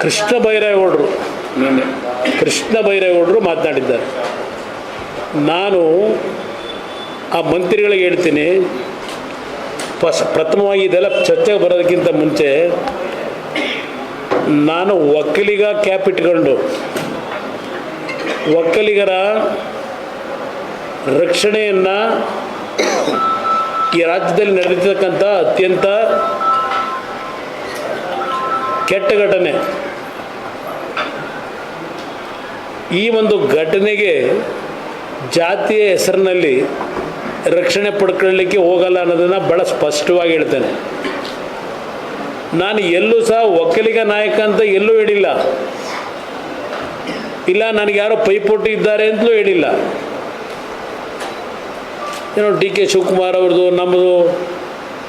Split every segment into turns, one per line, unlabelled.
ಕೃಷ್ಣ ಬೈರೇಗೌಡರು.
ನಿನ್ನೆ.
ಕೃಷ್ಣ ಬೈರೇಗೌಡರು ಮಾತನಾಡಿದ್ದಾರೆ. ನಾನು ಆ ಮಂತ್ರಿಗಳಿಗೆ ಹೇಳ್ತೀನಿ ಫಸ್ ಪ್ರಥಮವಾಗಿ ಇದೆಲ್ಲ ಚರ್ಚೆಗೆ ಬರೋದಕ್ಕಿಂತ ಮುಂಚೆ ನಾನು ಒಕ್ಕಲಿಗ ಕ್ಯಾಪ್ ಇಟ್ಕೊಂಡು ಒಕ್ಕಲಿಗರ ರಕ್ಷಣೆಯನ್ನು ಈ ರಾಜ್ಯದಲ್ಲಿ ನಡೆದಿರ್ತಕ್ಕಂಥ ಅತ್ಯಂತ ಕೆಟ್ಟ ಘಟನೆ. ಈ ಒಂದು ಘಟನೆಗೆ ಜಾತಿಯ ಹೆಸರಿನಲ್ಲಿ ರಕ್ಷಣೆ ಪಡ್ಕೊಳ್ಳಲಿಕ್ಕೆ ಹೋಗಲ್ಲ ಅನ್ನೋದನ್ನು ಭಾಳ ಸ್ಪಷ್ಟವಾಗಿ ಹೇಳ್ತೇನೆ. ನಾನು ಎಲ್ಲೂ ಸಹ ಒಕ್ಕಲಿಗ ನಾಯಕ ಅಂತ ಎಲ್ಲೂ ಹೇಳಿಲ್ಲ. ಇಲ್ಲ, ನನಗೆ ಯಾರೋ ಪೈಪೋಟಿ ಇದ್ದಾರೆ ಅಂತಲೂ ಹೇಳಿಲ್ಲ. ಏನೋ ಡಿ ಕೆ ಶಿವಕುಮಾರ್ ಅವ್ರದ್ದು, ನಮ್ಮದು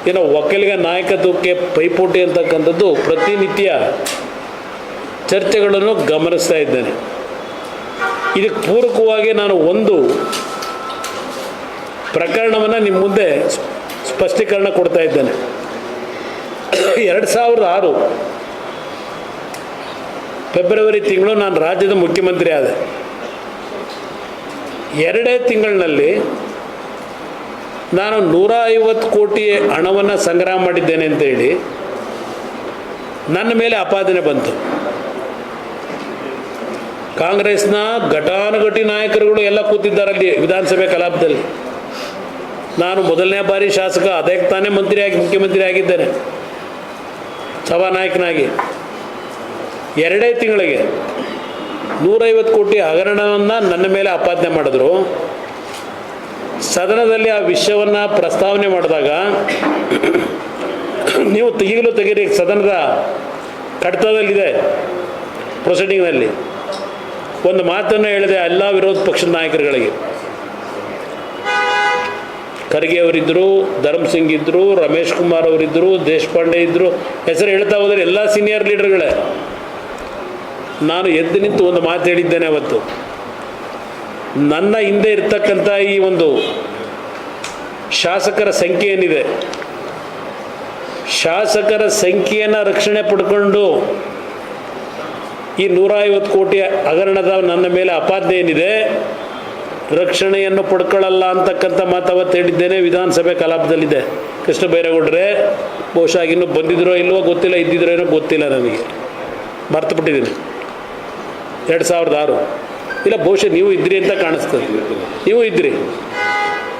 ಏನೋ ಒಕ್ಕಲಿಗ ನಾಯಕತ್ವಕ್ಕೆ ಪೈಪೋಟಿ ಅಂತಕ್ಕಂಥದ್ದು ಪ್ರತಿನಿತ್ಯ ಚರ್ಚೆಗಳನ್ನು ಗಮನಿಸ್ತಾ ಇದ್ದೇನೆ. ಇದಕ್ಕೆ ಪೂರಕವಾಗಿ ನಾನು ಒಂದು ಪ್ರಕರಣವನ್ನು ನಿಮ್ಮ ಮುಂದೆ ಸ್ಪಷ್ಟೀಕರಣ ಕೊಡ್ತಾ ಇದ್ದೇನೆ. ಎರಡು ಸಾವಿರದ ಆರು ಫೆಬ್ರವರಿ ತಿಂಗಳು ನಾನು ರಾಜ್ಯದ ಮುಖ್ಯಮಂತ್ರಿ ಆದೆ. ಎರಡೇ ತಿಂಗಳಿನಲ್ಲಿ ನಾನು ನೂರ ಐವತ್ತು ಕೋಟಿ ಹಣವನ್ನು ಸಂಗ್ರಹ ಮಾಡಿದ್ದೇನೆ ಅಂತೇಳಿ ನನ್ನ ಮೇಲೆ ಅಪಾದನೆ ಬಂತು. ಕಾಂಗ್ರೆಸ್ನ ಘಟಾನುಘಟಿ ನಾಯಕರುಗಳು ಎಲ್ಲ ಕೂತಿದ್ದಾರೆ ಅಲ್ಲಿ ವಿಧಾನಸಭೆ ಕಲಾಪದಲ್ಲಿ. ನಾನು ಮೊದಲನೇ ಬಾರಿ ಶಾಸಕ ಅದಕ್ಕೆ ತಾನೇ ಮಂತ್ರಿಯಾಗಿ ಮುಖ್ಯಮಂತ್ರಿ ಆಗಿದ್ದೇನೆ. ಸಭಾನಾಯಕನಾಗಿ ಎರಡೇ ತಿಂಗಳಿಗೆ ನೂರೈವತ್ತು ಕೋಟಿ ಹಗರಣವನ್ನು ನನ್ನ ಮೇಲೆ ಆಪಾದನೆ ಮಾಡಿದ್ರು. ಸದನದಲ್ಲಿ ಆ ವಿಷಯವನ್ನು ಪ್ರಸ್ತಾವನೆ ಮಾಡಿದಾಗ, ನೀವು ಈಗಲೂ ತೆಗೀರಿ, ಸದನದ ಕಡತದಲ್ಲಿದೆ ಪ್ರೊಸೀಡಿಂಗ್ನಲ್ಲಿ. ಒಂದು ಮಾತನ್ನು ಹೇಳಿದೆ ಎಲ್ಲ ವಿರೋಧ ಪಕ್ಷದ ನಾಯಕರುಗಳಿಗೆ. ಖರ್ಗೆ ಅವರಿದ್ದರು ಧರ್ಮಸಿಂಗ್ ಇದ್ದರು ರಮೇಶ್ ಕುಮಾರ್ ಅವರಿದ್ದರು ದೇಶಪಾಂಡೆ ಇದ್ದರು ಹೆಸರು ಹೇಳ್ತಾ ಹೋದರೆ ಎಲ್ಲ ಸೀನಿಯರ್ ಲೀಡರ್ಗಳೇ ನಾನು ಎದ್ದು ನಿಂತು ಒಂದು ಮಾತು ಹೇಳಿದ್ದೇನೆ ಅವತ್ತು. ನನ್ನ ಹಿಂದೆ ಇರ್ತಕ್ಕಂಥ ಈ ಒಂದು ಶಾಸಕರ ಸಂಖ್ಯೆ ಏನಿದೆ? ಶಾಸಕರ ಸಂಖ್ಯೆಯನ್ನು ರಕ್ಷಣೆ ಪಡ್ಕೊಂಡು ಈ ನೂರ ಐವತ್ತು ಕೋಟಿ ಹಗರಣದ ನನ್ನ ಮೇಲೆ ಅಪಾದ್ಯ ಏನಿದೆ? ರಕ್ಷಣೆಯನ್ನು ಪಡ್ಕೊಳ್ಳಲ್ಲ ಅಂತಕ್ಕಂಥ ಮಾತಾವತ್ತು ಹೇಳಿದ್ದೇನೆ. ವಿಧಾನಸಭೆ ಕಲಾಪದಲ್ಲಿದೆ. ಕೃಷ್ಣ ಬೈರೇಗೌಡ್ರೆ ಬಹುಶಃ ಇನ್ನೂ ಬಂದಿದ್ರೋ ಇಲ್ವೋ ಗೊತ್ತಿಲ್ಲ, ಇದ್ದಿದ್ರೋ ಏನೋ ಗೊತ್ತಿಲ್ಲ ನನಗೆ. ಮರ್ತುಬಿಟ್ಟಿದ್ದೀನಿ. ಎರಡು ಸಾವಿರದ ಆರು. ಇಲ್ಲ, ಬಹುಶಃ ನೀವು ಇದ್ರಿ ಅಂತ ಕಾಣಿಸ್ತದೆ. ನೀವು ಇದ್ರಿ.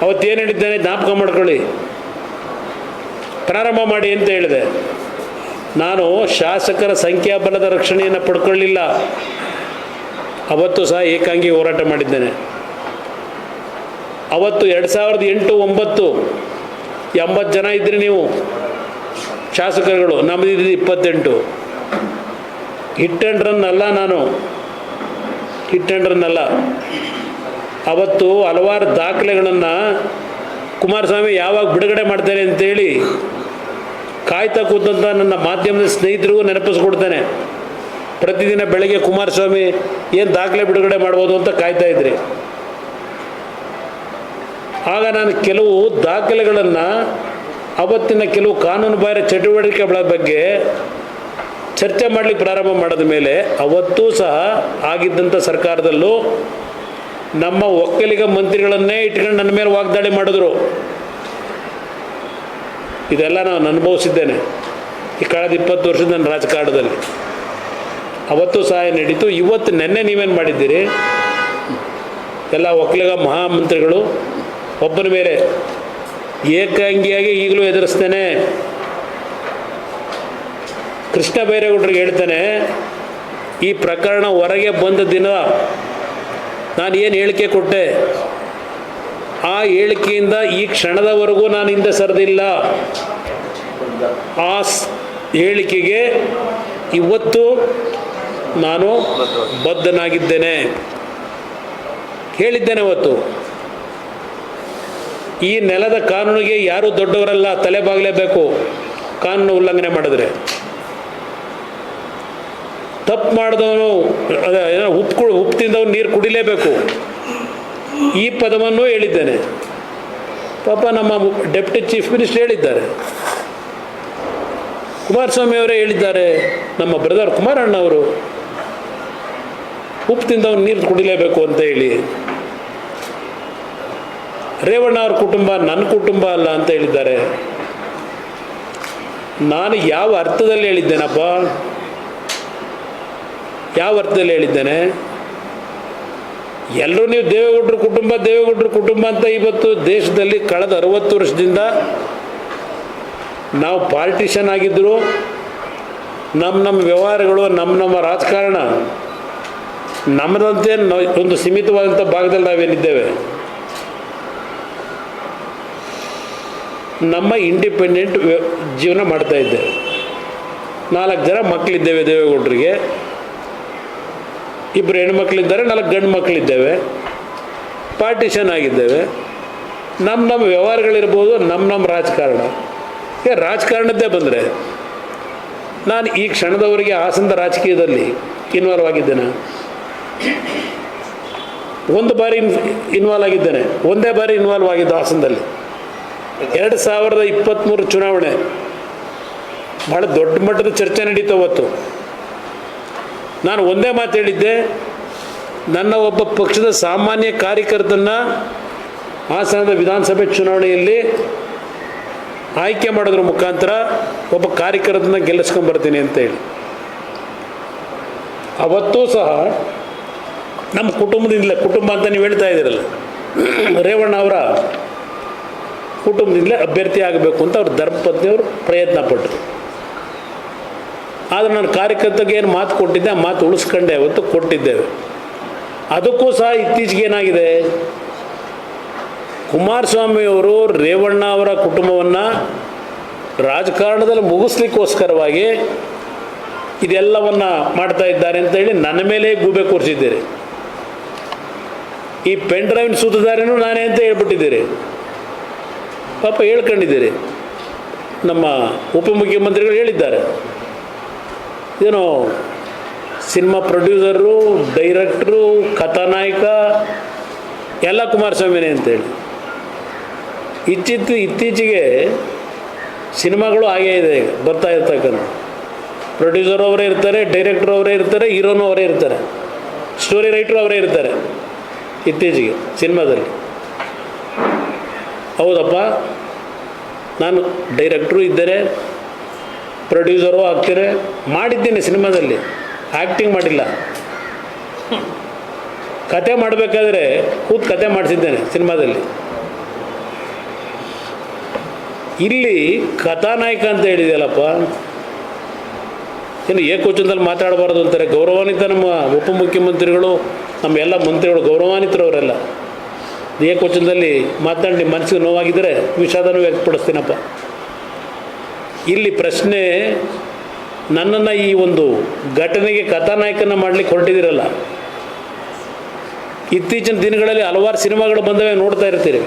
ಅವತ್ತೇನು ಹೇಳಿದ್ದಾನೆ, ಜ್ಞಾಪಕ ಮಾಡ್ಕೊಳ್ಳಿ. ಪ್ರಾರಂಭ ಮಾಡಿ ಅಂತ ಹೇಳಿದೆ. ನಾನು ಶಾಸಕರ ಸಂಖ್ಯಾಬಲದ ರಕ್ಷಣೆಯನ್ನು ಪಡ್ಕೊಳ್ಳಿಲ್ಲ. ಅವತ್ತು ಸಹ ಏಕಾಂಗಿ ಹೋರಾಟ ಮಾಡಿದ್ದೇನೆ. ಅವತ್ತು ಎರಡು ಸಾವಿರದ ಎಂಟು ಒಂಬತ್ತು ಎಂಬತ್ತು ಜನ ಇದ್ರಿ ನೀವು, ಶಾಸಕರುಗಳು. ನಮ್ಮದಿದ್ದು ಇಪ್ಪತ್ತೆಂಟು. ಹಿಟ್ ಆ್ಯಂಡ್ ನಾನು. ಹಿಟ್ ಅವತ್ತು ಹಲವಾರು ದಾಖಲೆಗಳನ್ನು ಕುಮಾರಸ್ವಾಮಿ ಯಾವಾಗ ಬಿಡುಗಡೆ ಮಾಡ್ತಾರೆ ಅಂತೇಳಿ ಕಾಯ್ತಾ ಕೂತಂತ ನನ್ನ ಮಾಧ್ಯಮದ ಸ್ನೇಹಿತರಿಗೂ ನೆನಪಿಸ್ಕೊಡ್ತೇನೆ. ಪ್ರತಿದಿನ ಬೆಳಗ್ಗೆ ಕುಮಾರಸ್ವಾಮಿ ಏನು ದಾಖಲೆ ಬಿಡುಗಡೆ ಮಾಡ್ಬೋದು ಅಂತ ಕಾಯ್ತಾ ಇದ್ರಿ. ಆಗ ನಾನು ಕೆಲವು ದಾಖಲೆಗಳನ್ನು ಅವತ್ತಿನ ಕೆಲವು ಕಾನೂನು ಬಾಹಿರ ಚಟುವಟಿಕೆಗಳ ಬಗ್ಗೆ ಚರ್ಚೆ ಮಾಡಲಿಕ್ಕೆ ಪ್ರಾರಂಭ ಮಾಡಿದ ಮೇಲೆ ಅವತ್ತೂ ಸಹ ಆಗಿದ್ದಂಥ ಸರ್ಕಾರದಲ್ಲೂ ನಮ್ಮ ಒಕ್ಕಲಿಗ ಮಂತ್ರಿಗಳನ್ನೇ ಇಟ್ಕೊಂಡು ನನ್ನ ಮೇಲೆ ವಾಗ್ದಾಳಿ ಮಾಡಿದ್ರು. ಇದೆಲ್ಲ ನಾನು ಅನುಭವಿಸಿದ್ದೇನೆ. ಈ ಕಳೆದ ಇಪ್ಪತ್ತು ವರ್ಷದ ನನ್ನ ರಾಜಕಾರಣದಲ್ಲಿ. ಅವತ್ತು ಸಹ ನಡೀತು. ಇವತ್ತು ನೆನ್ನೆ ನೀವೇನು ಮಾಡಿದ್ದೀರಿ? ಎಲ್ಲ ಒಕ್ಕಲಿಗ ಮಹಾಮಂತ್ರಿಗಳು ಒಬ್ಬನ ಮೇಲೆ ಏಕಾಂಗಿಯಾಗಿ ಈಗಲೂ ಎದುರಿಸ್ತೇನೆ. ಕೃಷ್ಣ ಬೈರೇಗೌಡರಿಗೆ ಹೇಳ್ತಾನೆ, ಈ ಪ್ರಕರಣ ಹೊರಗೆ ಬಂದ ದಿನ ನಾನು ಏನು ಹೇಳಿಕೆ ಕೊಟ್ಟೆ? ಆ ಹೇಳಿಕೆಯಿಂದ ಈ ಕ್ಷಣದವರೆಗೂ ನಾನು ಹಿಂದೆ ಸರಿದಿಲ್ಲ. ಆ ಹೇಳಿಕೆಗೆ ಇವತ್ತು ನಾನು ಬದ್ಧನಾಗಿದ್ದೇನೆ. ಹೇಳಿದ್ದೇನೆ ಅವತ್ತು. ಈ ನೆಲದ ಕಾನೂನಿಗೆ ಯಾರೂ ದೊಡ್ಡವರಲ್ಲ, ತಲೆ ಬಾಗಲೇಬೇಕು. ಕಾನೂನು ಉಲ್ಲಂಘನೆ ಮಾಡಿದ್ರೆ. ತಪ್ಪು ಮಾಡಿದವನು ಏನೋ ಉಪ್ಪು ಉಪ್ಪು ತಿಂದವನು ನೀರು ಕುಡಿಲೇಬೇಕು. ಈ ಪದವನ್ನು ಹೇಳಿದ್ದೇನೆ. ಪಾಪ ನಮ್ಮ ಡೆಪ್ಟಿ ಚೀಫ್ ಮಿನಿಸ್ಟರ್ ಹೇಳಿದ್ದಾರೆ. ಕುಮಾರಸ್ವಾಮಿ ಅವರೇ ಹೇಳಿದ್ದಾರೆ, ನಮ್ಮ ಬ್ರದರ್ ಕುಮಾರಣ್ಣ ಅವರು, ಉಪ್ಪು ತಿಂದವನು ನೀರು ಕುಡಿಲೇಬೇಕು ಅಂತ ಹೇಳಿ. ರೇವಣ್ಣ ಅವ್ರ ಕುಟುಂಬ ನನ್ನ ಕುಟುಂಬ ಅಲ್ಲ ಅಂತ ಹೇಳಿದ್ದಾರೆ. ನಾನು ಯಾವ ಅರ್ಥದಲ್ಲಿ ಹೇಳಿದ್ದೇನಪ್ಪ? ಯಾವ ಅರ್ಥದಲ್ಲಿ ಹೇಳಿದ್ದೇನೆ? ಎಲ್ಲರೂ ನೀವು ದೇವೇಗೌಡರ ಕುಟುಂಬ ದೇವೇಗೌಡರ ಕುಟುಂಬ ಅಂತ ಇವತ್ತು ದೇಶದಲ್ಲಿ ಕಳೆದ ಅರವತ್ತು ವರ್ಷದಿಂದ ನಾವು ಪಾಲಿಟಿಷನ್ ಆಗಿದ್ದರು ನಮ್ಮ ನಮ್ಮ ವ್ಯವಹಾರಗಳು ನಮ್ಮ ನಮ್ಮ ರಾಜಕಾರಣ ನಮ್ಮದಂತೆ ಒಂದು ಸೀಮಿತವಾದಂಥ ಭಾಗದಲ್ಲಿ ನಾವೇನಿದ್ದೇವೆ? ನಮ್ಮ ಇಂಡಿಪೆಂಡೆಂಟ್ ಜೀವನ ಮಾಡ್ತಾ ಇದ್ದೇವೆ. ನಾಲ್ಕು ಜನ ಮಕ್ಕಳಿದ್ದೇವೆ ದೇವೇಗೌಡರಿಗೆ. ಇಬ್ಬರು ಹೆಣ್ಮಕ್ಳಿದ್ದಾರೆ, ನಾಲ್ಕು ಗಂಡು ಮಕ್ಕಳಿದ್ದೇವೆ ಪಾರ್ಟಿಷನ್ ಆಗಿದ್ದೇವೆ. ನಮ್ಮ ನಮ್ಮ ವ್ಯವಹಾರಗಳಿರ್ಬೋದು ನಮ್ಮ ನಮ್ಮ ರಾಜಕಾರಣ. ಏ, ರಾಜಕಾರಣದ್ದೇ ಬಂದರೆ, ನಾನು ಈ ಕ್ಷಣದವರೆಗೆ ಹಾಸನದ ರಾಜಕೀಯದಲ್ಲಿ ಇನ್ವಾಲ್ವ್ ಆಗಿದ್ದೇನೆ. ಒಂದು ಬಾರಿ ಇನ್ವಾಲ್ವ್ ಆಗಿದ್ದೇನೆ. ಒಂದೇ ಬಾರಿ ಇನ್ವಾಲ್ವ್ ಆಗಿದ್ದು ಹಾಸನದಲ್ಲಿ ಎರಡು ಸಾವಿರದ ಇಪ್ಪತ್ತ್ಮೂರು ಚುನಾವಣೆ. ಭಾಳ ದೊಡ್ಡ ಮಟ್ಟದ ಚರ್ಚೆ ನಡೀತು ಅವತ್ತು. ನಾನು ಒಂದೇ ಮಾತು ಹೇಳಿದ್ದೆ, ನನ್ನ ಒಬ್ಬ ಪಕ್ಷದ ಸಾಮಾನ್ಯ ಕಾರ್ಯಕರ್ತನ ಹಾಸನದ ವಿಧಾನಸಭೆ ಚುನಾವಣೆಯಲ್ಲಿ ಆಯ್ಕೆ ಮಾಡೋದ್ರ ಮುಖಾಂತರ ಒಬ್ಬ ಕಾರ್ಯಕರ್ತನ ಗೆಲ್ಲಿಸ್ಕೊಂಬರ್ತೀನಿ ಅಂತ ಹೇಳಿ. ಅವತ್ತೂ ಸಹ ನಮ್ಮ ಕುಟುಂಬದಿಂದಲೇ, ಕುಟುಂಬ ಅಂತ ನೀವು ಹೇಳ್ತಾ ಇದ್ದೀರಲ್ಲ, ರೇವಣ್ಣ ಅವರ ಕುಟುಂಬದಿಂದಲೇ ಅಭ್ಯರ್ಥಿ ಆಗಬೇಕು ಅಂತ ಅವ್ರ ಧರ್ಮಪತ್ನಿಯವರು ಪ್ರಯತ್ನ ಪಟ್ಟರು ಆದರೆ ನಾನು ಕಾರ್ಯಕರ್ತರಿಗೆ ಏನು ಮಾತು ಕೊಟ್ಟಿದ್ದೆ, ಆ ಮಾತು ಉಳಿಸ್ಕೊಂಡೆ, ಅವತ್ತು ಕೊಟ್ಟಿದ್ದೇವೆ ಅದಕ್ಕೂ ಸಹ ಇತ್ತೀಚೆಗೆ ಏನಾಗಿದೆ? ಕುಮಾರಸ್ವಾಮಿಯವರು ರೇವಣ್ಣ ಅವರ ಕುಟುಂಬವನ್ನು ರಾಜಕಾರಣದಲ್ಲಿ ಮುಗಿಸ್ಲಿಕ್ಕೋಸ್ಕರವಾಗಿ ಇದೆಲ್ಲವನ್ನು ಮಾಡ್ತಾ ಇದ್ದಾರೆ ಅಂತ ಹೇಳಿ ನನ್ನ ಮೇಲೆ ಗೂಬೆ ಕೂರಿಸಿದ್ದೀರಿ. ಈ ಪೆನ್ ಡ್ರೈವ್ ಸೂತದಾರಿನೂ ನಾನೇ ಅಂತ ಹೇಳ್ಬಿಟ್ಟಿದ್ದೀರಿ. ಪಾಪ ಹೇಳ್ಕೊಂಡಿದ್ದೀರಿ. ನಮ್ಮ ಉಪಮುಖ್ಯಮಂತ್ರಿಗಳು ಹೇಳಿದ್ದಾರೆ. ಏನೋ ಸಿನಿಮಾ ಪ್ರೊಡ್ಯೂಸರು ಡೈರೆಕ್ಟ್ರು ಕಥಾನಾಯಕ, ಎಲ್ಲ ಕುಮಾರಸ್ವಾಮಿನೇ ಅಂತೇಳಿ. ಇಚ್ಚಿತ್ತು ಇತ್ತೀಚೆಗೆ ಸಿನಿಮಾಗಳು ಹಾಗೇ ಇದೆ ಬರ್ತಾ ಇರ್ತಕ್ಕಂಥ. ಪ್ರೊಡ್ಯೂಸರ್ ಅವರೇ ಇರ್ತಾರೆ ಡೈರೆಕ್ಟ್ರ್ ಅವರೇ ಇರ್ತಾರೆ ಹೀರೋನು ಅವರೇ ಇರ್ತಾರೆ. ಸ್ಟೋರಿ ರೈಟ್ರು ಅವರೇ ಇರ್ತಾರೆ, ಇತ್ತೀಚೆಗೆ, ಸಿನಿಮಾದಲ್ಲಿ. ಹೌದಪ್ಪ, ನಾನು ಡೈರೆಕ್ಟ್ರು ಇದ್ದರೆ ಪ್ರೊಡ್ಯೂಸರು ಆಗ್ತೀರಿ ಮಾಡಿದ್ದೀನಿ ಸಿನಿಮಾದಲ್ಲಿ. ಆ್ಯಕ್ಟಿಂಗ್ ಮಾಡಿಲ್ಲ. ಕತೆ ಮಾಡಬೇಕಾದ್ರೆ ಕೂತು ಕತೆ ಮಾಡಿಸಿದ್ದೇನೆ ಸಿನಿಮಾದಲ್ಲಿ. ಇಲ್ಲಿ ಕಥಾನಾಯಕ ಅಂತ ಹೇಳಿದೆಯಲ್ಲಪ್ಪ, ಏನು ಏಕವಚನದಲ್ಲಿ ಮಾತಾಡಬಾರ್ದು ಅಂತಾರೆ. ಗೌರವಾನ್ವಿತ ನಮ್ಮ ಉಪಮುಖ್ಯಮಂತ್ರಿಗಳು ನಮ್ಮ ಎಲ್ಲ ಮಂತ್ರಿಗಳು ಗೌರವಾನ್ವಿತರವರೆಲ್ಲ. ಏಕವಚನದಲ್ಲಿ ಮಾತಾಡಿ ಮನಸ್ಸಿಗೆ ನೋವಾಗಿದ್ದರೆ ವಿಷಾದನೂ ವ್ಯಕ್ತಪಡಿಸ್ತೀನಪ್ಪ. ಇಲ್ಲಿ ಪ್ರಶ್ನೆ, ನನ್ನನ್ನು ಈ ಒಂದು ಘಟನೆಗೆ ಕಥಾನಾಯಕನ ಮಾಡಲಿಕ್ಕೆ ಹೊರಟಿದ್ದೀರಲ್ಲ. ಇತ್ತೀಚಿನ ದಿನಗಳಲ್ಲಿ ಹಲವಾರು ಸಿನಿಮಾಗಳು ಬಂದವೆ ನೋಡ್ತಾ ಇರ್ತೀರಿ.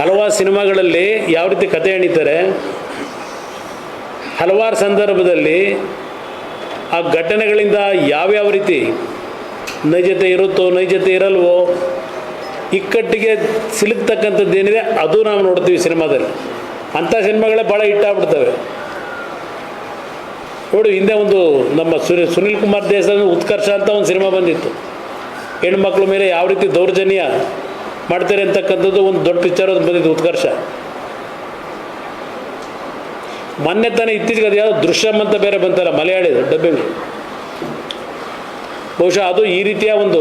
ಹಲವಾರು ಸಿನಿಮಾಗಳಲ್ಲಿ ಯಾವ ರೀತಿ ಕತೆ ಎಣಿತಾರೆ, ಹಲವಾರು ಸಂದರ್ಭದಲ್ಲಿ ಆ ಘಟನೆಗಳಿಂದ ಯಾವ್ಯಾವ ರೀತಿ ನೈಜತೆ ಇರುತ್ತೋ, ನೈಜತೆ ಇರಲ್ವೋ, ಇಕ್ಕಟ್ಟಿಗೆ ಸಿಲುಕ್ತಕ್ಕಂಥದ್ದೇನಿದೆ, ಅದು ನಾವು ನೋಡ್ತೀವಿ ಸಿನಿಮಾದಲ್ಲಿ. ಅಂಥ ಸಿನಿಮಾಗಳೇ ಭಾಳ ಹಿಟ್ಟಾಗ್ಬಿಡ್ತವೆ ನೋಡು, ಹಿಂದೆ ಒಂದು ನಮ್ಮ ಸುನಿ ಸುನಿಲ್ ಕುಮಾರ್ ದೇಸಾಯಿ ಉತ್ಕರ್ಷ ಅಂತ ಒಂದು ಸಿನಿಮಾ ಬಂದಿತ್ತು. ಹೆಣ್ಮಕ್ಳ ಮೇಲೆ ಯಾವ ರೀತಿ ದೌರ್ಜನ್ಯ ಮಾಡ್ತಾರೆ ಅಂತಕ್ಕಂಥದ್ದು ಒಂದು ದೊಡ್ಡ ಪಿಕ್ಚರ್ ಅದು ಬಂದಿತ್ತು ಉತ್ಕರ್ಷ. ಮೊನ್ನೆ ತಾನೇ ಇತ್ತೀಚೆಗೆ ಅದು ಯಾವುದೋ ದೃಶ್ಯಂ ಅಂತ ಬೇರೆ ಬಂತಲ್ಲ, ಮಲಯಾಳಿ ಡಬ್ಬಿಂಗ್ ಬಹುಶಃ ಅದು ಈ ರೀತಿಯ ಒಂದು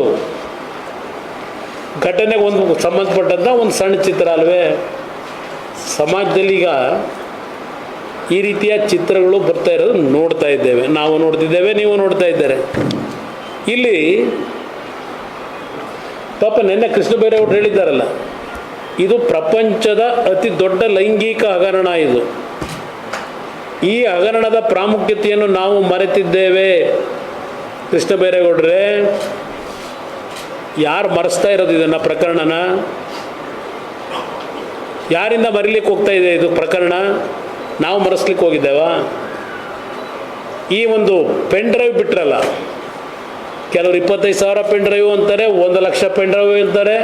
ಘಟನೆಗೆ ಒಂದು ಸಂಬಂಧಪಟ್ಟಂಥ ಒಂದು ಸಣ್ಣ ಚಿತ್ರ ಅಲ್ವೇ? ಸಮಾಜದಲ್ಲಿ ಈಗ ಈ ರೀತಿಯ ಚಿತ್ರಗಳು ಬರ್ತಾ ಇರೋದು ನೋಡ್ತಾ ಇದ್ದೇವೆ. ನಾವು ನೋಡ್ತಿದ್ದೇವೆ, ನೀವು ನೋಡ್ತಾ ಇದ್ದಾರೆ. ಇಲ್ಲಿ ಪಾಪ ನಿನ್ನೆ ಕೃಷ್ಣ ಬೈರೇಗೌಡರು ಹೇಳಿದ್ದಾರಲ್ಲ, ಇದು ಪ್ರಪಂಚದ ಅತಿ ದೊಡ್ಡ ಲೈಂಗಿಕ ಹಗರಣ ಇದು. ಈ ಹಗರಣದ ಪ್ರಾಮುಖ್ಯತೆಯನ್ನು ನಾವು ಮರೆತಿದ್ದೇವೆ. ಕೃಷ್ಣ ಬೈರೇಗೌಡ್ರೆ ಯಾರು ಮರೆಸ್ತಾ ಇರೋದು ಇದನ್ನು ಪ್ರಕರಣನ? ಯಾರಿಂದ ಮರಿಲಿಕ್ಕೆ ಹೋಗ್ತಾ ಇದೆ ಇದು ಪ್ರಕರಣ? ನಾವು ಮರೆಸ್ಲಿಕ್ಕೆ ಹೋಗಿದ್ದೇವಾ? ಈ ಒಂದು ಪೆನ್ ಡ್ರೈವ್ ಬಿಟ್ರಲ್ಲ, ಕೆಲವರು ಇಪ್ಪತ್ತೈದು ಸಾವಿರ ಪೆನ್ ಡ್ರೈವ್ ಅಂತಾರೆ, ಒಂದು ಲಕ್ಷ ಪೆನ್ ಡ್ರೈವ್ ಅಂತಾರೆ.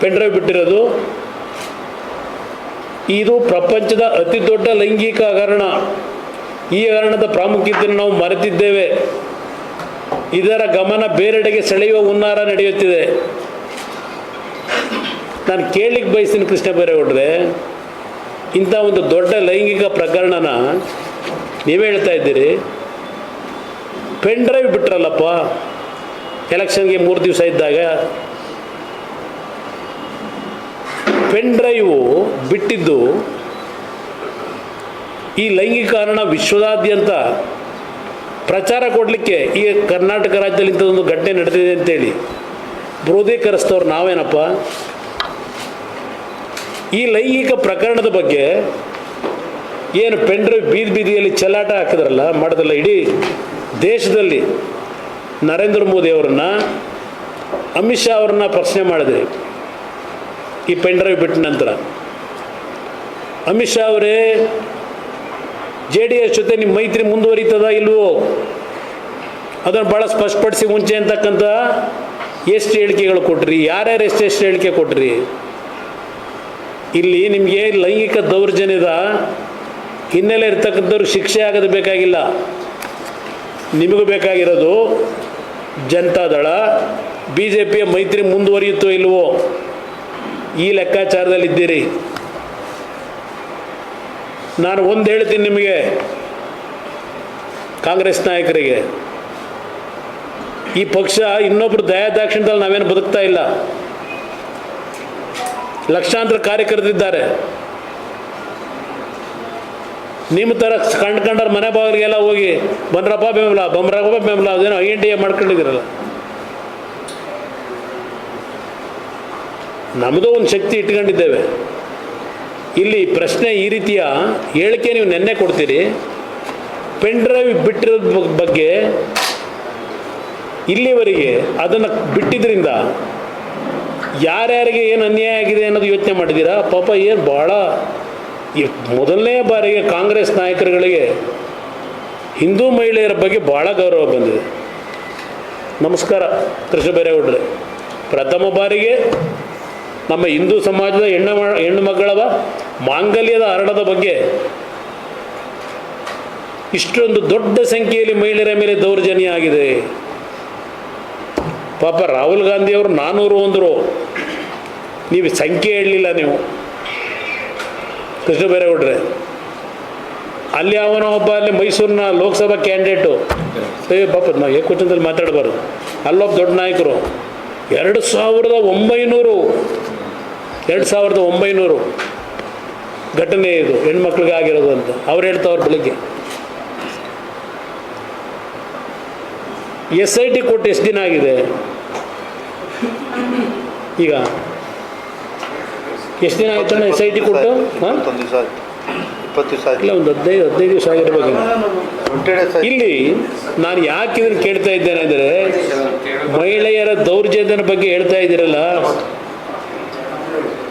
ಪೆನ್ ಡ್ರೈವ್ ಬಿಟ್ಟಿರೋದು. ಇದು ಪ್ರಪಂಚದ ಅತಿ ದೊಡ್ಡ ಲೈಂಗಿಕ ಹಗರಣ. ಈ ಹಗರಣದ ಪ್ರಾಮುಖ್ಯತೆಯನ್ನು ನಾವು ಮರೆತಿದ್ದೇವೆ. ಇದರ ಗಮನ ಬೇರೆಡೆಗೆ ಸೆಳೆಯುವ ಹುನ್ನಾರ ನಡೆಯುತ್ತಿದೆ. ನಾನು ಕೇಳಲಿಕ್ಕೆ ಬಯಸ್ತೀನಿ ಕೃಷ್ಣ ಬೈರೇಗೌಡ್ರೆ ಇಂಥ ಒಂದು ದೊಡ್ಡ ಲೈಂಗಿಕ ಪ್ರಕರಣನ ನೀವೇ ಹೇಳ್ತಾ ಇದ್ದೀರಿ. ಪೆನ್ ಡ್ರೈವ್ ಬಿಟ್ರಲ್ಲಪ್ಪ, ಎಲೆಕ್ಷನ್ಗೆ ಮೂರು ದಿವಸ ಇದ್ದಾಗ. ಪೆನ್ ಡ್ರೈವು ಬಿಟ್ಟಿದ್ದು ಈ ಲೈಂಗಿಕ ಕಾರಣ ವಿಶ್ವದಾದ್ಯಂತ ಪ್ರಚಾರ ಕೊಡಲಿಕ್ಕೆ ಈ ಕರ್ನಾಟಕ ರಾಜ್ಯದಲ್ಲಿ ಇಂಥದ್ದೊಂದು ಘಟನೆ ನಡೆದಿದೆ ಅಂತೇಳಿ. ಬೃಹದೀಕರಿಸಿದವ್ರು ನಾವೇನಪ್ಪ? ಈ ಲೈಂಗಿಕ ಪ್ರಕರಣದ ಬಗ್ಗೆ ಏನು ಪೆನ್ ಡ್ರೈವ್ ಬೀದಿ ಬೀದಿಯಲ್ಲಿ ಚೆಲ್ಲಾಟ ಹಾಕಿದ್ರಲ್ಲ, ಮಾಡಿದ್ರಲ್ಲ ಇಡೀ ದೇಶದಲ್ಲಿ ನರೇಂದ್ರ ಮೋದಿ ಅವರನ್ನ, ಅಮಿತ್ ಶಾ ಅವ್ರನ್ನ ಪ್ರಶ್ನೆ ಮಾಡಿದ್ರಿ ಈ ಪೆಂಡ್ರೈವ್ ಬಿಟ್ಟ ನಂತರ. ಅಮಿತ್ ಶಾ ಅವರೇ, ಜೆ ಡಿ ಎಸ್ ಜೊತೆ ನಿಮ್ಮ ಮೈತ್ರಿ ಮುಂದುವರಿತದ ಇಲ್ವೋ? ಅದನ್ನು ಭಾಳ ಸ್ಪಷ್ಟಪಡಿಸಿ ಮುಂಚೆ ಅಂತಕ್ಕಂಥ ಎಷ್ಟು ಹೇಳಿಕೆಗಳು ಕೊಟ್ರಿ, ಯಾರ್ಯಾರು ಎಷ್ಟೆಷ್ಟು ಹೇಳಿಕೆ ಕೊಟ್ರಿ? ಇಲ್ಲಿ ನಿಮಗೆ ಲೈಂಗಿಕ ದೌರ್ಜನ್ಯದ ಹಿನ್ನೆಲೆ ಇರ್ತಕ್ಕಂಥವ್ರು ಶಿಕ್ಷೆ ಆಗೋದು ಬೇಕಾಗಿಲ್ಲ. ನಿಮಗೂ ಬೇಕಾಗಿರೋದು ಜನತಾದಳ ಬಿ ಜೆ ಪಿಯ ಮೈತ್ರಿ ಮುಂದುವರಿಯುತ್ತೋ ಇಲ್ವೋ ಈ ಲೆಕ್ಕಾಚಾರದಲ್ಲಿದ್ದೀರಿ. ನಾನು ಒಂದು ಹೇಳ್ತೀನಿ ನಿಮಗೆ, ಕಾಂಗ್ರೆಸ್ ನಾಯಕರಿಗೆ. ಈ ಪಕ್ಷ ಇನ್ನೊಬ್ರು ದಯಾದಾಕ್ಷಿಣ್ಯದಲ್ಲಿ ನಾವೇನು ಬದುಕ್ತಾ ಇಲ್ಲ. ಲಕ್ಷಾಂತರ ಕಾರ್ಯಕರ್ತರಿದ್ದಾರೆ. ನಿಮ್ಮ ಥರ ಕಂಡು ಕಂಡವ್ರ ಮನೆ ಬಾಗಿಲಿಗೆಲ್ಲ ಹೋಗಿ ಬಂದ್ರಪ್ಪ ಬೆಂಬಲ ಬಂಬ್ರಪ್ಪ ಬೆಂಬಲ, ಅದೇನೋ ಐ ಎನ್ ಡಿ ಎ ಮಾಡ್ಕೊಂಡಿದ್ದೀರಲ್ಲ. ನಮ್ಮದು ಒಂದು ಶಕ್ತಿ ಇಟ್ಕೊಂಡಿದ್ದೇವೆ. ಇಲ್ಲಿ ಪ್ರಶ್ನೆ ಈ ರೀತಿಯ ಹೇಳಿಕೆ ನೀವು ನೆನ್ನೆ ಕೊಡ್ತೀರಿ. ಪೆನ್ ಡ್ರೈವ್ ಬಿಟ್ಟಿರೋದ್ ಬಗ್ಗೆ ಇಲ್ಲಿವರೆಗೆ ಅದನ್ನು ಬಿಟ್ಟಿದ್ರಿಂದ ಯಾರ್ಯಾರಿಗೆ ಏನು ಅನ್ಯಾಯ ಆಗಿದೆ ಅನ್ನೋದು ಯೋಚನೆ ಮಾಡಿದ್ದೀರಾ? ಪಾಪ ಏನು ಭಾಳ ಮೊದಲನೇ ಬಾರಿಗೆ ಕಾಂಗ್ರೆಸ್ ನಾಯಕರುಗಳಿಗೆ ಹಿಂದೂ ಮಹಿಳೆಯರ ಬಗ್ಗೆ ಭಾಳ ಗೌರವ ಬಂದಿದೆ. ನಮಸ್ಕಾರ, ಕೃಷ್ಣ ಬೈರೇಗೌಡ್ರೆ. ಪ್ರಥಮ ಬಾರಿಗೆ ನಮ್ಮ ಹಿಂದೂ ಸಮಾಜದ ಹೆಣ್ಣು ಹೆಣ್ಣು ಮಕ್ಕಳವ ಮಾಂಗಲ್ಯದ ಹರಣದ ಬಗ್ಗೆ ಇಷ್ಟೊಂದು ದೊಡ್ಡ ಸಂಖ್ಯೆಯಲ್ಲಿ ಮಹಿಳೆಯರ ಮೇಲೆ ದೌರ್ಜನ್ಯ ಆಗಿದೆ. ಪಾಪ ರಾಹುಲ್ ಗಾಂಧಿ ಅವರು ನಾನ್ನೂರು ಒಂದರು. ನೀವು ಸಂಖ್ಯೆ ಹೇಳಲಿಲ್ಲ ನೀವು. ಕೃಷ್ಣ ಬೈರೇಗೌಡ್ರೆ, ಅಲ್ಲಿ ಅವನ ಒಬ್ಬ, ಅಲ್ಲಿ ಮೈಸೂರಿನ ಲೋಕಸಭಾ ಕ್ಯಾಂಡಿಡೇಟು. ಏ, ಪಾಪ ನಾವು ಏಕವಚನದಲ್ಲಿ ಮಾತಾಡಬಾರ್ದು. ಅಲ್ಲೊಬ್ಬ ದೊಡ್ಡ ನಾಯಕರು. ಎರಡು ಸಾವಿರದ ಒಂಬೈನೂರು. ಎರಡು ಸಾವಿರದ ಒಂಬೈನೂರು ಘಟನೆ ಇದು ಹೆಣ್ಮಕ್ಳಿಗೆ ಆಗಿರೋದು ಅಂತ. ಅವ್ರು ಹೇಳ್ತಾವ್ರ ಬೆಳಿಗ್ಗೆ. ಎಸ್ ಐ ಟಿ ಕೊಟ್ಟು ಎಷ್ಟು ದಿನ ಆಗಿದೆ? ಈಗ ಎಷ್ಟು ದಿನ ಆಯ್ತು ಎಸ್ ಐ ಟಿ ಕೊಟ್ಟು? ಹಾಂ ಇಲ್ಲ ಒಂದು ಹದಿನೈದು ಹದಿನೈದು ದಿವಸ ಆಗಿರ್ಬೇಕು ಇಲ್ಲಿ ನಾನು ಯಾಕೆ ಇದನ್ನು ಕೇಳ್ತಾ ಇದ್ದೇನೆ ಅಂದರೆ ಮಹಿಳೆಯರ ದೌರ್ಜನ್ಯದ ಬಗ್ಗೆ ಹೇಳ್ತಾ ಇದ್ದೀರಲ್ಲ?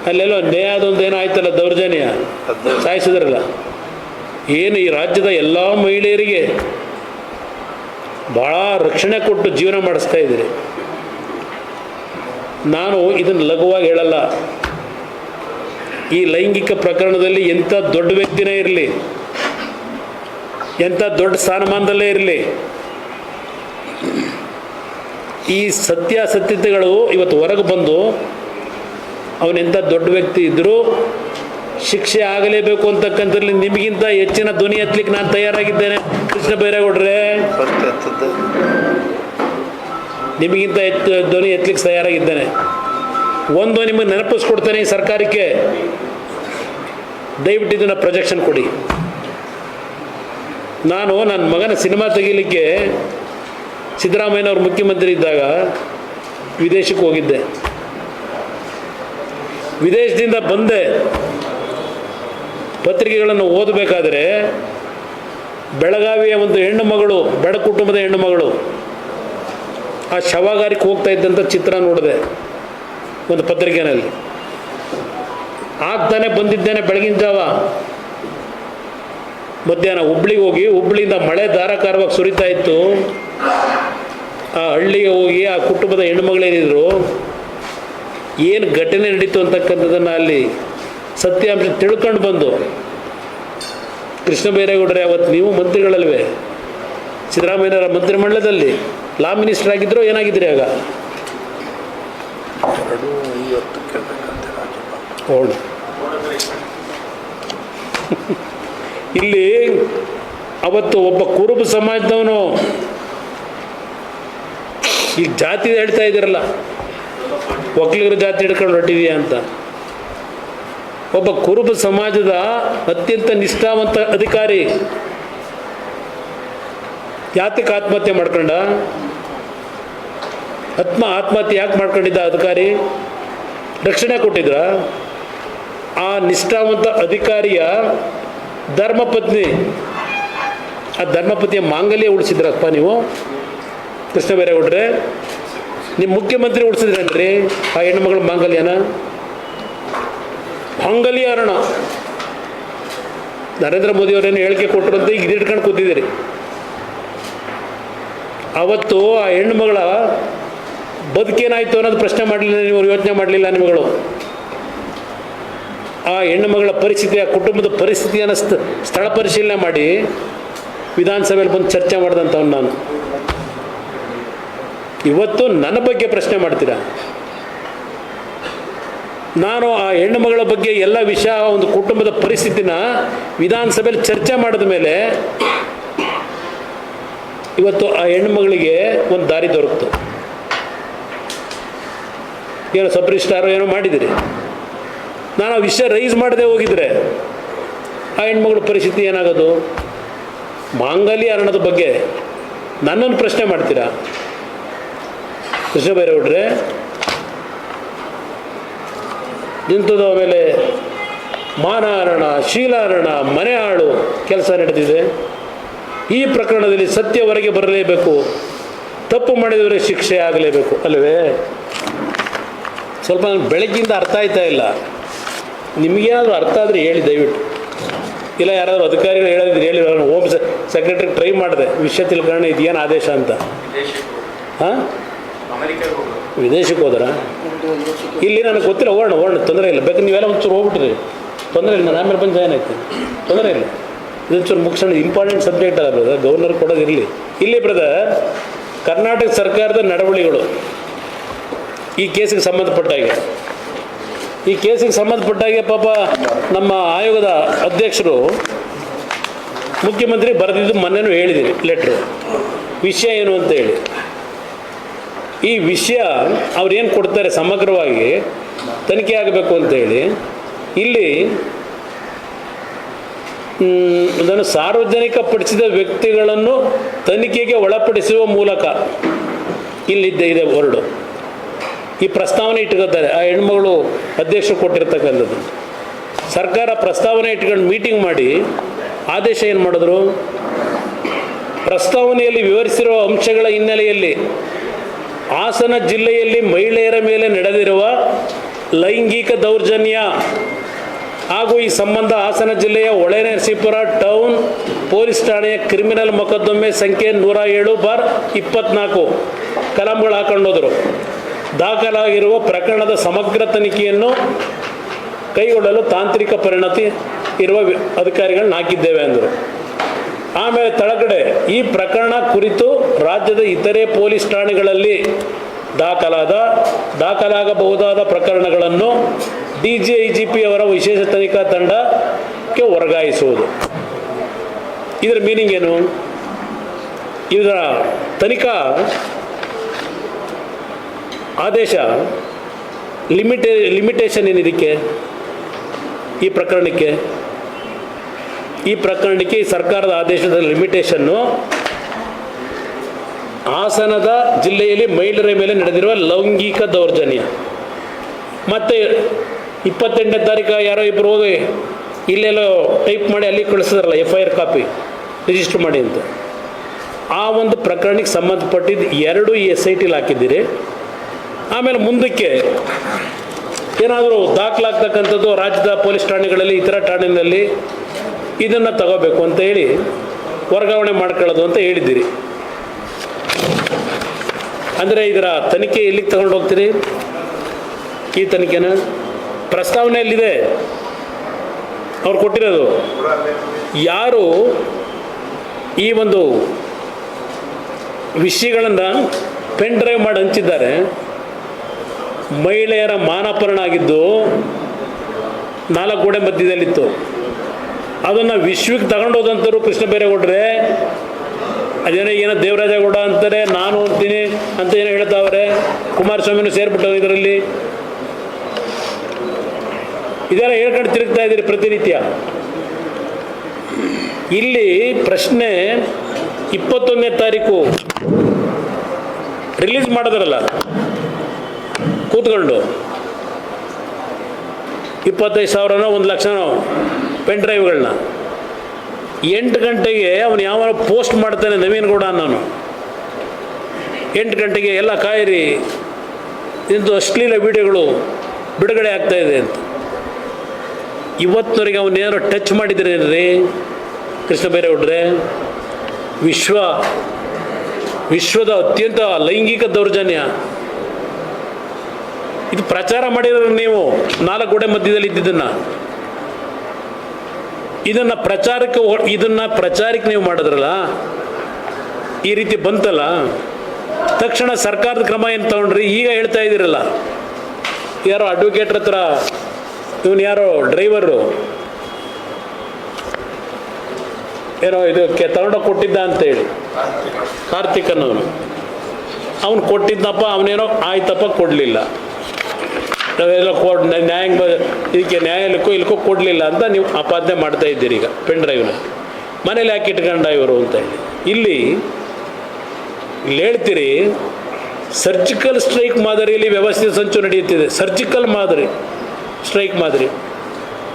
ಅಲ್ಲೆಲ್ಲೋ ನ್ಯಾಯದೊಂದು ಏನೋ ಆಯ್ತಲ್ಲ ದೌರ್ಜನ್ಯ? ಸಾಯಿಸಿದ್ರಲ್ಲ? ಏನು ಈ ರಾಜ್ಯದ ಎಲ್ಲ ಮಹಿಳೆಯರಿಗೆ ಭಾಳ ರಕ್ಷಣೆ ಕೊಟ್ಟು ಜೀವನ ಮಾಡಿಸ್ತಾ ಇದ್ದೀರಿ. ನಾನು ಇದನ್ನು ಲಘುವಾಗಿ ಹೇಳಲ್ಲ. ಈ ಲೈಂಗಿಕ ಪ್ರಕರಣದಲ್ಲಿ ಎಂಥ ದೊಡ್ಡ ವ್ಯಕ್ತಿನೇ ಇರಲಿ ಎಂಥ ದೊಡ್ಡ ಸ್ಥಾನಮಾನದಲ್ಲೇ ಇರಲಿ, ಈ ಸತ್ಯಾಸತ್ಯತೆಗಳು ಇವತ್ತು ಹೊರಗೆ ಬಂದು ಅವನೆಂಥ ದೊಡ್ಡ ವ್ಯಕ್ತಿ ಇದ್ದರೂ ಶಿಕ್ಷೆ ಆಗಲೇಬೇಕು ಅಂತಕ್ಕಂಥದ್ರಲ್ಲಿ ನಿಮಗಿಂತ ಹೆಚ್ಚಿನ ಧ್ವನಿ ಎತ್ತಲಿಕ್ಕೆ ನಾನು ತಯಾರಾಗಿದ್ದೇನೆ. ಕೃಷ್ಣ ಬೈರೇಗೌಡ್ರೆ. ನಿಮಗಿಂತ ಹೆಚ್ಚು ಧ್ವನಿ ಎತ್ತಲಿಕ್ಕೆ ತಯಾರಾಗಿದ್ದೇನೆ. ಒಂದು ನಿಮಗೆ ನೆನಪಿಸ್ಕೊಡ್ತೇನೆ ಈ ಸರ್ಕಾರಕ್ಕೆ. ದಯವಿಟ್ಟು ಇದನ್ನು ಪ್ರೊಜೆಕ್ಷನ್ ಕೊಡಿ. ನಾನು ನನ್ನ ಮಗನ ಸಿನಿಮಾ ತೆಗೀಲಿಕ್ಕೆ ಸಿದ್ದರಾಮಯ್ಯನವರು ಮುಖ್ಯಮಂತ್ರಿ ಇದ್ದಾಗ ವಿದೇಶಕ್ಕೆ ಹೋಗಿದ್ದೆ. ವಿದೇಶದಿಂದ ಬಂದೆ. ಪತ್ರಿಕೆಗಳನ್ನು ಓದಬೇಕಾದ್ರೆ ಬೆಳಗಾವಿಯ ಒಂದು ಹೆಣ್ಣು ಮಗಳು, ಬಡ ಕುಟುಂಬದ ಹೆಣ್ಣು ಮಗಳು, ಆ ಶವಗಾರಿಕೆ ಹೋಗ್ತಾ ಇದ್ದಂಥ ಚಿತ್ರ ನೋಡಿದೆ ಒಂದು ಪತ್ರಿಕೆನಲ್ಲಿ. ಆಗ್ತಾನೆ ಬಂದಿದ್ದೇನೆ ಬೆಳಗಿನ ಜಾವ. ಮಧ್ಯಾಹ್ನ ಹುಬ್ಳಿಗೆ ಹೋಗಿ, ಹುಬ್ಳಿಯಿಂದ ಮಳೆ ಧಾರಾಕಾರವಾಗಿ ಸುರಿತಾ ಇತ್ತು. ಆ ಹಳ್ಳಿಗೆ ಹೋಗಿ ಆ ಕುಟುಂಬದ ಹೆಣ್ಣುಮಗಳೇನಿದ್ರು ಏನು ಘಟನೆ ನಡೀತು ಅಂತಕ್ಕಂಥದ್ದನ್ನು ಅಲ್ಲಿ ಸತ್ಯಾಂಶ ತಿಳ್ಕೊಂಡು ಬಂದು. ಕೃಷ್ಣ ಬೈರೇಗೌಡರೇ ಅವತ್ತು ನೀವು ಮಂತ್ರಿಗಳಲ್ವೇ? ಸಿದ್ದರಾಮಯ್ಯನವರ ಮಂತ್ರಿಮಂಡಲದಲ್ಲಿ ಲಾ ಮಿನಿಸ್ಟರ್ ಆಗಿದ್ರು ಏನಾಗಿದ್ರಿ ಆಗ? ಇಲ್ಲಿ ಅವತ್ತು ಒಬ್ಬ ಕುರುಬ ಸಮಾಜದವನು ಈ ಜಾತಿ ಹೇಳ್ತಾ ಇದ್ದೀರಲ್ಲ ಒಕ್ಕಲಿಗರ ಜಾತಿ ಹಿಡ್ಕೊಂಡು ಹೊಟ್ಟಿದೀಯ ಅಂತ. ಒಬ್ಬ ಕುರುಬ ಸಮಾಜದ ಅತ್ಯಂತ ನಿಷ್ಠಾವಂತ ಅಧಿಕಾರಿ. ಯಾತಕ್ಕೆ ಆತ್ಮಹತ್ಯೆ ಮಾಡ್ಕೊಂಡ? ಆತ್ಮ ಆತ್ಮಹತ್ಯೆ ಯಾಕೆ ಮಾಡ್ಕೊಂಡಿದ್ದ ಅಧಿಕಾರಿ? ರಕ್ಷಣೆ ಕೊಟ್ಟಿದ್ರ? ಆ ನಿಷ್ಠಾವಂತ ಅಧಿಕಾರಿಯ ಧರ್ಮಪತ್ನಿ, ಆ ಧರ್ಮಪತಿಯ ಮಾಂಗಲ್ಯ ಉಳಿಸಿದ್ರಪ್ಪ ನೀವು? ಕೃಷ್ಣ ಬೈರೇಗೌಡ್ರೆ ನಿಮ್ಮ ಮುಖ್ಯಮಂತ್ರಿ ಉಳಿಸಿದ್ರೇನ್ರಿ ಆ ಹೆಣ್ಣುಮಗಳ ಮಾಂಗಲ್ಯನ? ಮಾಂಗಲ್ಯ ಅರಣ. ನರೇಂದ್ರ ಮೋದಿ ಅವರೇನು ಹೇಳಿಕೆ ಕೊಟ್ಟರಂತೆ ಈಗ ಇದಿಟ್ಕೊಂಡು ಕೂತಿದ್ದೀರಿ. ಅವತ್ತು ಆ ಹೆಣ್ಮಗಳ ಬದುಕೇನಾಯಿತು ಅನ್ನೋದು ಪ್ರಶ್ನೆ ಮಾಡಲಿಲ್ಲ, ನೀವು ಯೋಚನೆ ಮಾಡಲಿಲ್ಲ ನಿಮಗಳು. ಆ ಹೆಣ್ಣು ಮಗಳ ಪರಿಸ್ಥಿತಿ, ಆ ಕುಟುಂಬದ ಪರಿಸ್ಥಿತಿಯನ್ನು ಸ್ಥ- ಸ್ಥಳ ಪರಿಶೀಲನೆ ಮಾಡಿ ವಿಧಾನಸಭೆಯಲ್ಲಿ ಬಂದು ಚರ್ಚೆ ಮಾಡಿದಂಥವ್ನು ನಾನು. ಇವತ್ತು ನನ್ನ ಬಗ್ಗೆ ಪ್ರಶ್ನೆ ಮಾಡ್ತೀರಾ? ನಾನು ಆ ಹೆಣ್ಣು ಮಗಳ ಬಗ್ಗೆ ಎಲ್ಲ ವಿಷಯ ಒಂದು ಕುಟುಂಬದ ಪರಿಸ್ಥಿತಿನ ವಿಧಾನಸಭೆಯಲ್ಲಿ ಚರ್ಚೆ ಮಾಡಿದ ಮೇಲೆ ಇವತ್ತು ಆ ಹೆಣ್ಣು ಮಗಳಿಗೆ ಒಂದು ದಾರಿ ದೊರಕಿತು. ಏನೋ ಸಬ್ ರಿಜಿಸ್ಟ್ರಾರೋ ಏನೋ ಮಾಡಿದಿರಿ. ನಾನು ಆ ವಿಷಯ ರೈಸ್ ಮಾಡದೆ ಹೋಗಿದ್ರೆ ಆ ಹೆಣ್ಮಗಳ ಪರಿಸ್ಥಿತಿ ಏನಾಗೋದು? ಮಾಂಗಲ್ಯ ಅರಣ್ಯದ ಬಗ್ಗೆ ನನ್ನನ್ನು ಪ್ರಶ್ನೆ ಮಾಡ್ತೀರಾ? ಕೃಷ್ಣ ಬೈರೇಗೌಡ್ರೆ ನಿಂತದ ಆಮೇಲೆ ಮಾನಾರಣ ಶೀಲಾರಣ ಮನೆ ಹಾಳು ಕೆಲಸ ನಡೆದಿದೆ. ಈ ಪ್ರಕರಣದಲ್ಲಿ ಸತ್ಯ ಹೊರಗೆ ಬರಲೇಬೇಕು. ತಪ್ಪು ಮಾಡಿದವರಿಗೆ ಶಿಕ್ಷೆ ಆಗಲೇಬೇಕು. ಅಲ್ಲವೇ? ಸ್ವಲ್ಪ ನನಗೆ ಬೆಳಗ್ಗಿಂದ ಅರ್ಥ ಆಯ್ತಾ ಇಲ್ಲ. ನಿಮಗೇನಾದರೂ ಅರ್ಥ ಆದರೆ ಹೇಳಿ ದಯವಿಟ್ಟು. ಇಲ್ಲ ಯಾರಾದರೂ ಅಧಿಕಾರಿಗಳು ಹೇಳಿದ್ರೆ ಹೇಳಿ ನಾನು ಹೋಮ್ ಸೆಕ್ರೆಟರಿ ಟ್ರೈ ಮಾಡಿದೆ. ವಿಷಯ ತಿಳ್ಕೊಂಡು ಇದೇನು ಆದೇಶ ಅಂತ. ಹಾಂ? ವಿದೇಶಕ್ಕೆ ಹೋದ್ರ? ಇಲ್ಲಿ ನನಗೆ ಗೊತ್ತಿಲ್ಲ, ಹೋಗೋಣ ಹೋಗೋಣ, ತೊಂದರೆ ಇಲ್ಲ. ಬೇಕಾದ್ರೆ ನೀವೆಲ್ಲ ಒಂಚೂರು ಹೋಗ್ಬಿಟ್ರಿ. ತೊಂದರೆ ಇಲ್ಲ, ನಾನು ಆಮೇಲೆ ಬಂದು ಜಾಯ್ನ್ ಆಯ್ತು. ತೊಂದರೆ ಇಲ್ಲ. ಇದೊಂಚೂರು ಮುಗಿಸೋಣ. ಇಂಪಾರ್ಟೆಂಟ್ ಸಬ್ಜೆಕ್ಟ್ ಅಲ್ಲ ಬ್ರದರ್ ಗವರ್ನರ್ ಕೊಡೋದು ಇರಲಿ. ಇಲ್ಲಿ ಬ್ರದರ್ ಕರ್ನಾಟಕ ಸರ್ಕಾರದ ನಡವಳಿಗಳು. ಈ ಕೇಸಿಗೆ ಸಂಬಂಧಪಟ್ಟಾಗೆ ಈ ಕೇಸಿಗೆ ಸಂಬಂಧಪಟ್ಟಾಗೆ ಪಾಪ ನಮ್ಮ ಆಯೋಗದ ಅಧ್ಯಕ್ಷರು, ಮುಖ್ಯಮಂತ್ರಿ ಬರೆದಿದ್ದು ಮೊನ್ನೆನೂ ಹೇಳಿದ್ದೀನಿ ಲೆಟ್ರು ವಿಷಯ ಏನು ಅಂತ ಹೇಳಿ. ಈ ವಿಷಯ ಅವ್ರೇನು ಕೊಡ್ತಾರೆ ಸಮಗ್ರವಾಗಿ ತನಿಖೆ ಆಗಬೇಕು ಅಂತೇಳಿ ಇಲ್ಲಿ ಇದನ್ನು ಸಾರ್ವಜನಿಕ ಪಡಿಸಿದ ವ್ಯಕ್ತಿಗಳನ್ನು ತನಿಖೆಗೆ ಒಳಪಡಿಸುವ ಮೂಲಕ ಇಲ್ಲಿದ್ದೆ ಇದೆ ಹೊರಡು ಈ ಪ್ರಸ್ತಾವನೆ ಇಟ್ಕೋತಾರೆ, ಆ ಹೆಣ್ಮಗಳು ಅಧ್ಯಕ್ಷರು ಕೊಟ್ಟಿರ್ತಕ್ಕಂಥದ್ದು. ಸರ್ಕಾರ ಪ್ರಸ್ತಾವನೆ ಇಟ್ಕೊಂಡು ಮೀಟಿಂಗ್ ಮಾಡಿ ಆದೇಶ ಏನು ಮಾಡಿದ್ರು? ಪ್ರಸ್ತಾವನೆಯಲ್ಲಿ ವಿವರಿಸಿರುವ ಅಂಶಗಳ ಹಿನ್ನೆಲೆಯಲ್ಲಿ ಹಾಸನ ಜಿಲ್ಲೆಯಲ್ಲಿ ಮಹಿಳೆಯರ ಮೇಲೆ ನಡೆದಿರುವ ಲೈಂಗಿಕ ದೌರ್ಜನ್ಯ ಹಾಗೂ ಈ ಸಂಬಂಧ ಹಾಸನ ಜಿಲ್ಲೆಯ ಹೊಳೆನರಸೀಪುರ ಟೌನ್ ಪೊಲೀಸ್ ಠಾಣೆಯ ಕ್ರಿಮಿನಲ್ ಮೊಕದ್ದಮೆ ಸಂಖ್ಯೆ ನೂರ ಏಳು ಬಾರ್ ಇಪ್ಪತ್ನಾಲ್ಕು ಕಲಂಬಳ ಹಾಕೊಂಡೋದರು. ದಾಖಲಾಗಿರುವ ಪ್ರಕರಣದ ಸಮಗ್ರ ತನಿಖೆಯನ್ನು ಕೈಗೊಳ್ಳಲು ತಾಂತ್ರಿಕ ಪರಿಣತಿ ಇರುವ ಅಧಿಕಾರಿಗಳನ್ನ ಹಾಕಿದ್ದೇವೆ ಅಂದರು. ಆಮೇಲೆ ತಳಗಡೆ ಈ ಪ್ರಕರಣ ಕುರಿತು ರಾಜ್ಯದ ಇತರೆ ಪೊಲೀಸ್ ಠಾಣೆಗಳಲ್ಲಿ ದಾಖಲಾದ, ದಾಖಲಾಗಬಹುದಾದ ಪ್ರಕರಣಗಳನ್ನು D G I G P ಅವರ ವಿಶೇಷ ತನಿಖಾ ತಂಡಕ್ಕೆ ವರ್ಗಾಯಿಸುವುದು. ಇದರ ಮೀನಿಂಗ್ ಏನು? ಇದರ ತನಿಖಾ ಆದೇಶ ಲಿಮಿಟೇ, ಲಿಮಿಟೇಷನ್ ಏನಿದಕ್ಕೆ? ಈ ಪ್ರಕರಣಕ್ಕೆ ಈ ಪ್ರಕರಣಕ್ಕೆ ಸರ್ಕಾರದ ಆದೇಶದ ಲಿಮಿಟೇಷನ್ನು ಹಾಸನದ ಜಿಲ್ಲೆಯಲ್ಲಿ ಮಹಿಳೆಯರ ಮೇಲೆ ನಡೆದಿರುವ ಲೈಂಗಿಕ ದೌರ್ಜನ್ಯ. ಮತ್ತು ಇಪ್ಪತ್ತೆಂಟನೇ ತಾರೀಕು ಯಾರೋ ಇಬ್ಬರು ಹೋಗಿ ಇಲ್ಲೆಲ್ಲೋ ಟೈಪ್ ಮಾಡಿ ಅಲ್ಲಿ ಕಳಿಸಿದ್ರಲ್ಲ F I R copy register ಮಾಡಿ ಅಂತ. ಆ ಒಂದು ಪ್ರಕರಣಕ್ಕೆ ಸಂಬಂಧಪಟ್ಟಿದ್ದು ಎರಡು ಎಸ್ ಐ ಟಿಲಿ ಹಾಕಿದ್ದೀರಿ. ಆಮೇಲೆ ಮುಂದಕ್ಕೆ ಏನಾದರೂ ದಾಖಲಾಗ್ತಕ್ಕಂಥದ್ದು ರಾಜ್ಯದ ಪೊಲೀಸ್ ಠಾಣೆಗಳಲ್ಲಿ ಇತರ ಠಾಣೆಯಲ್ಲಿ ಇದನ್ನು ತಗೋಬೇಕು ಅಂತ ಹೇಳಿ ವರ್ಗಾವಣೆ ಮಾಡ್ಕೊಳ್ಳೋದು ಅಂತ ಹೇಳಿದ್ದೀರಿ. ಅಂದರೆ ಇದರ ತನಿಖೆ ಎಲ್ಲಿಗೆ ತಗೊಂಡು ಹೋಗ್ತೀರಿ? ಈ ತನಿಖೆನ? ಪ್ರಸ್ತಾವನೆಯಲ್ಲಿದೆ ಅವ್ರು ಕೊಟ್ಟಿರೋದು. ಯಾರು ಈ ಒಂದು ವಿಷಯಗಳನ್ನು ಪೆನ್ ಡ್ರೈವ್ ಮಾಡಿ ಹಂಚಿದ್ದಾರೆ, ಮಹಿಳೆಯರ ಮಾನಪರಣ ಆಗಿದ್ದು ನಾಲ್ಕು ಗೋಡೆ ಮಧ್ಯದಲ್ಲಿತ್ತು. ಅದನ್ನು ವಿಶ್ವಕ್ಕೆ ತಗೊಂಡೋದಂತರು ಕೃಷ್ಣ ಬೈರೇಗೌಡ್ರೆ, ಅದೇನೋ ಏನೋ ದೇವರಾಜೇಗೌಡ ಅಂತಾರೆ, ನಾನು ಹೋಗ್ತೀನಿ ಅಂತ ಏನೋ ಹೇಳ್ತಾವ್ರೆ, ಕುಮಾರಸ್ವಾಮಿನೂ ಸೇರ್ಬಿಟ್ಟು ಇದರಲ್ಲಿ. ಇದೆಲ್ಲ ಹೇಳ್ಕೊಂಡು ತಿರುಗ್ತಾ ಇದ್ದೀರಿ ಪ್ರತಿನಿತ್ಯ. ಇಲ್ಲಿ ಪ್ರಶ್ನೆ ಇಪ್ಪತ್ತೊಂದನೇ ತಾರೀಕು ರಿಲೀಸ್ ಮಾಡಿದ್ರಲ್ಲ, ಕೂತ್ಕೊಂಡು. ಇಪ್ಪತ್ತೈದು ಸಾವಿರನೋ ಒಂದು ಲಕ್ಷನೋ. ಪೆನ್ ಡ್ರೈವ್ಗಳನ್ನ. ಎಂಟು ಗಂಟೆಗೆ ಅವನು ಯಾವ ಪೋಸ್ಟ್ ಮಾಡ್ತಾನೆ ನವೀನ್ ಗೌಡ ನಾನು ಎಂಟು ಗಂಟೆಗೆ ಎಲ್ಲ ಕಾಯಿರಿ ಇಂದು ಅಶ್ಲೀಲ ವಿಡಿಯೋಗಳು ಬಿಡುಗಡೆ ಆಗ್ತಾ ಇದೆ ಅಂತ. ಇವತ್ತಿನವರೆಗೆ ಅವನ್ನೇನಾರು ಟಚ್ ಮಾಡಿದ್ರೇನ್ರಿ ಕೃಷ್ಣ ಬೈರೇಗೌಡ್ರೆ, ವಿಶ್ವ, ವಿಶ್ವದ ಅತ್ಯಂತ ಲೈಂಗಿಕ ದೌರ್ಜನ್ಯ. ಇದು ಪ್ರಚಾರ ಮಾಡಿರೋ ನೀವು, ನಾಲ್ಕು ಗೋಡೆ ಮಧ್ಯದಲ್ಲಿ ಇದ್ದಿದ್ದನ್ನು. ಇದನ್ನ ಪ್ರಚಾರಕ್ಕೆ ಇದನ್ನ ಪ್ರಚಾರಕ್ಕೆ ನೀವು ಮಾಡಿದ್ರಲ್ಲ, ಈ ರೀತಿ ಬಂತಲ್ಲ? ತಕ್ಷಣ ಸರ್ಕಾರದ ಕ್ರಮ ಏನು ತಗೊಂಡ್ರಿ? ಈಗ ಹೇಳ್ತಾ ಇದ್ದೀರಲ್ಲ. ಯಾರೋ ಅಡ್ವೊಕೇಟ್ರ ಹತ್ರ, ಇವನು ಯಾರೋ ಡ್ರೈವರು ಏನೋ ಇದಕ್ಕೆ ತಗೊಂಡೋಗಿ ಕೊಟ್ಟಿದ್ದ ಅಂತೇಳಿ ಕಾರ್ತಿಕ್ ಅನ್ನೋನು. ಅವನು ಕೊಟ್ಟಿದ್ದಪ್ಪ, ಅವನೇನೋ ಆಯ್ತಪ್ಪ, ಕೊಡಲಿಲ್ಲ. ನಾವೆಲ್ಲ ಕೋರ್ಟ್ ನ್ಯಾಯಾಂಗ ಇದಕ್ಕೆ ನ್ಯಾಯಾಲಯಕ್ಕೂ ಇಲ್ಲಿಕೋ ಕೊಡಲಿಲ್ಲ ಅಂತ ನೀವು ಆಪಾದನೆ ಮಾಡ್ತಾ ಇದ್ದೀರಿ ಈಗ, ಪೆನ್ ಡ್ರೈವ್ನ. ಮನೇಲಿ ಯಾಕೆ ಇಟ್ಕೊಂಡ ಇವರು ಅಂತ ಹೇಳಿ. ಇಲ್ಲಿ ಇಲ್ಲಿ ಹೇಳ್ತೀರಿ, ಸರ್ಜಿಕಲ್ ಸ್ಟ್ರೈಕ್ ಮಾದರಿಯಲ್ಲಿ ವ್ಯವಸ್ಥಿತ ಸಂಚು ನಡೆಯುತ್ತಿದೆ. ಸರ್ಜಿಕಲ್ ಮಾದರಿ, ಸ್ಟ್ರೈಕ್ ಮಾದರಿ.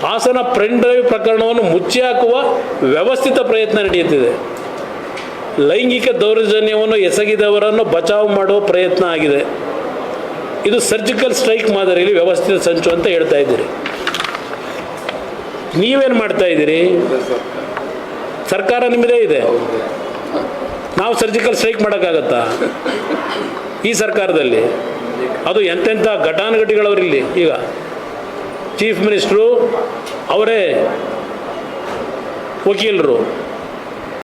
ಹಾಸನ ಪೆನ್ ಡ್ರೈವ್ ಪ್ರಕರಣವನ್ನು ಮುಚ್ಚಿ ಹಾಕುವ ವ್ಯವಸ್ಥಿತ ಪ್ರಯತ್ನ ನಡೆಯುತ್ತಿದೆ. ಲೈಂಗಿಕ ದೌರ್ಜನ್ಯವನ್ನು ಎಸಗಿದವರನ್ನು ಬಚಾವ್ ಮಾಡುವ ಪ್ರಯತ್ನ ಆಗಿದೆ. ಇದು ಸರ್ಜಿಕಲ್ ಸ್ಟ್ರೈಕ್ ಮಾದರಿಯಲ್ಲಿ ವ್ಯವಸ್ಥಿತ ಸಂಚು ಅಂತ ಹೇಳ್ತಾ ಇದ್ದೀರಿ. ನೀವೇನು ಮಾಡ್ತಾ ಇದ್ದೀರಿ? ಸರ್ಕಾರ ನಿಮ್ಮದೇ ಇದೆ. ನಾವು ಸರ್ಜಿಕಲ್ ಸ್ಟ್ರೈಕ್ ಮಾಡೋಕ್ಕಾಗತ್ತಾ? ಈ ಸರ್ಕಾರದಲ್ಲಿ? ಅದು ಎಂತೆಂಥ ಘಟಾನುಘಟಿಗಳವರಿಲ್ಲಿ ಈಗ. ಚೀಫ್ ಮಿನಿಸ್ಟ್ರು, ಅವರೇ, ವಕೀಲರು.